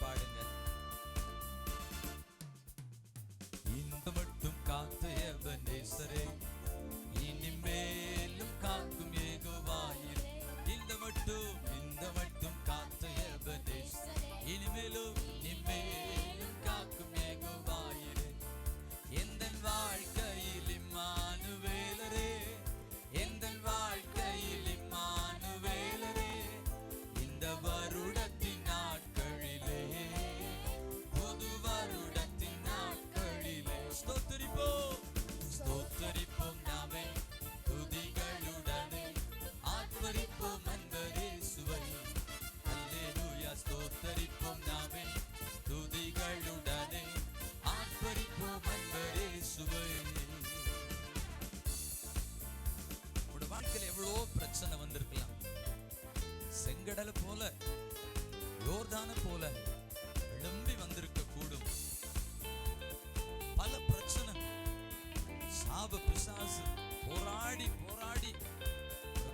പാടുക ഇന്നുമട്ടും കാത്തു യവനേശ്വരേ ഇനിമേലും കാക്കും ഏകവായി ഇന്നുമട്ടും அன்பரே சுவை உங்களோட வாழ்க்கையில எவ்வளவோ பிரச்சனை வந்திருக்கலாம். செங்கடலை போல யோர்தான போல எழும்பி வந்திருக்க கூடும் பல பிரச்சனை. சாப பிசாசு போராடி போராடி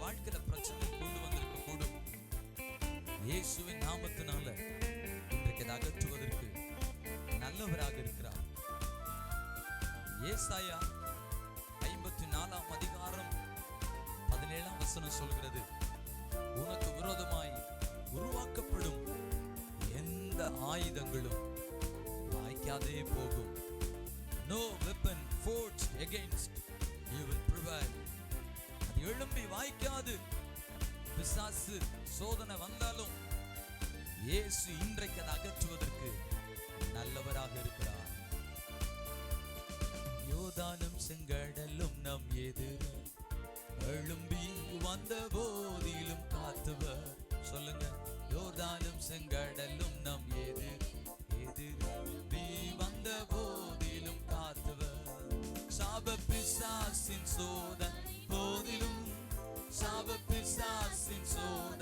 வாழ்க்கையில பிரச்சனை கொண்டு வந்திருக்க கூடும் இயேசுவின் நாமத்தினால இன்றைக்கு அதை அகற்றுவதற்கு நல்லவராக இருக்கிறார். ஏசாயா ஐம்பத்தி நாலாம் அதிகாரம் பதினேழாம் வசனம் சொல்கிறது உனக்கு விரோதமாய் உருவாக்கப்படும் எந்த ஆயுதங்களும் வாய்க்காதே போகும். No weapon formed against you will prevail. அது எழும்பி வாய்க்காது. பிசாசு சோதனை வந்தாலும் இயேசு இன்றைக்கு அதை அகற்றுவதற்கு நல்லவராக இருக்கிறார். யோதானும் செங்கடலும் நம் எதிர. எழும்பி வந்த போதிலும் காத்துவர். சொல்லுங்க யோர்தானும் செங்கடலும் நம் எதிர். எதிரம்பி வந்த போதிலும் காத்துவர். சாப பிசாசின் சோதன் போதிலும். சாப பிசாசின் சோதனை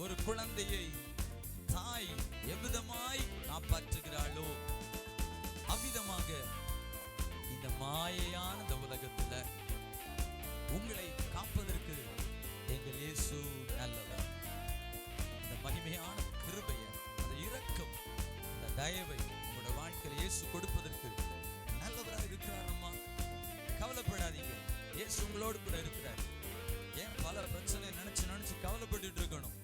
ஒரு குழந்தையை தாய் எவ்விதமாய் காப்பாற்றுகிறாளோ அவ்விதமாக இந்த மாயையான இந்த உலகத்துல உங்களை காப்பதற்கு எங்கள் இயேசு நல்லவர். இந்த மகிமையான கிருபையை அந்த இரக்கம் அந்த தயவை உங்களோட வாழ்க்கையில இயேசு கொடுப்பதற்கு நல்லவராக இருக்கிறார் அம்மா. கவலைப்படாதீங்க. இயேசு உங்களோடு கூட இருக்கிறார். ஏன் பல பிரச்சனை நினைச்சு நினைச்சு கவலைப்பட்டுட்டு இருக்கணும்?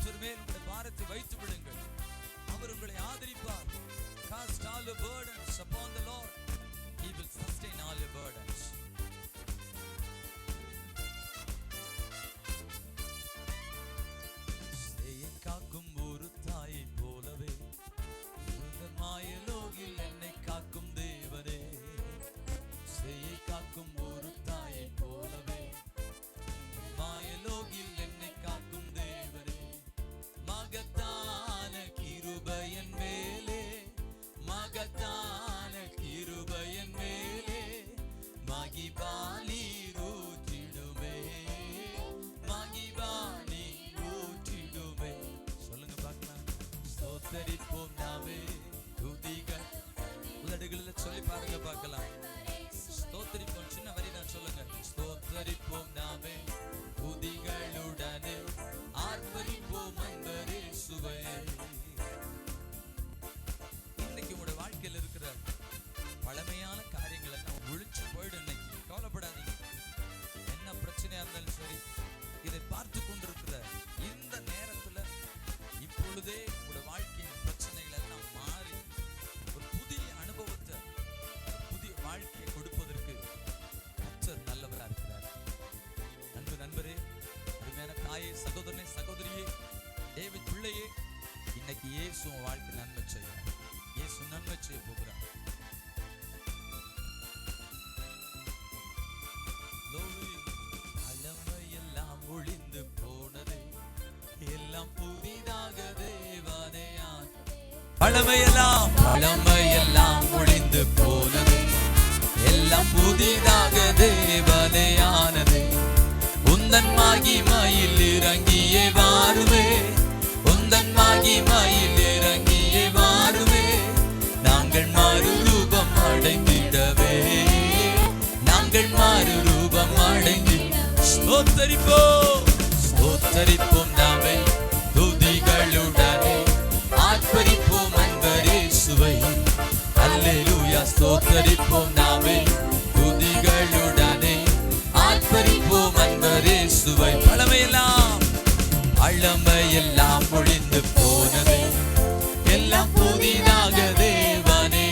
கத்தர் மேல் உங்களுடைய பாரத்தை வைத்து விடுங்கள் அவர் உங்களை ஆதரிப்பார். பார்த்து கொண்டிருக்கிற இந்த நேரத்துல இப்பொழுதே உங்களோட வாழ்க்கையின் பிரச்சனைகள் எல்லாம் மாறி ஒரு புதிய அனுபவத்தை புதிய வாழ்க்கையை கொடுப்பதற்கு கர்த்தர் நல்லவரா இருக்கிறார். அன்பு நண்பரே அருமையான தாயே சகோதரனே சகோதரியே தேவ பிள்ளையே இன்னைக்கு இயேசு உன் வாழ்க்கை நன்மை செய்ய இயேசு நன்மை செய்ய பழமையெல்லாம் முடிந்து போனது. எல்லாம் புதிதாக தேவதையானது. உந்தன் மகிமையில் இறங்கியே வாருவே உந்தன் மகிமையில் இறங்கியே வாருவே நாங்கள் மாறு ரூபம் அடைந்திடவே. நாங்கள் மாறு ரூபம் அடைந்திட ஸ்தோத்தரிப்போ ஸ்தோத்தரிப்போம். அல்லேலூயா ஸ்தோத்தரிப்போம் நாமே துதிகளுடனே ஆர்ப்பரிப்போம் அன்பரே சுவை பழமையெல்லாம் அழமையெல்லாம் ஒழிந்து போனதே எல்லாம் புதிதாக தேவனே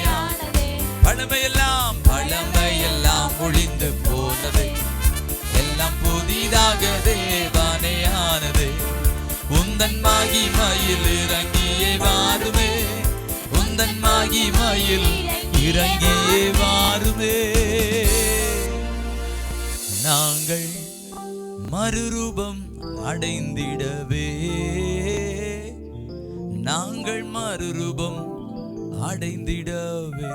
பழமையெல்லாம் பழமையெல்லாம் ஒழிந்து போனது எல்லாம் புதிதாக தேவானே ஆனது உந்தன் மகிமையில் இறங்கியே வாருமே தன் மகிமையில் இறங்கியே வாருமே. நாங்கள் மறுரூபம் அடைந்திடவே. நாங்கள் மறுரூபம் அடைந்திடவே.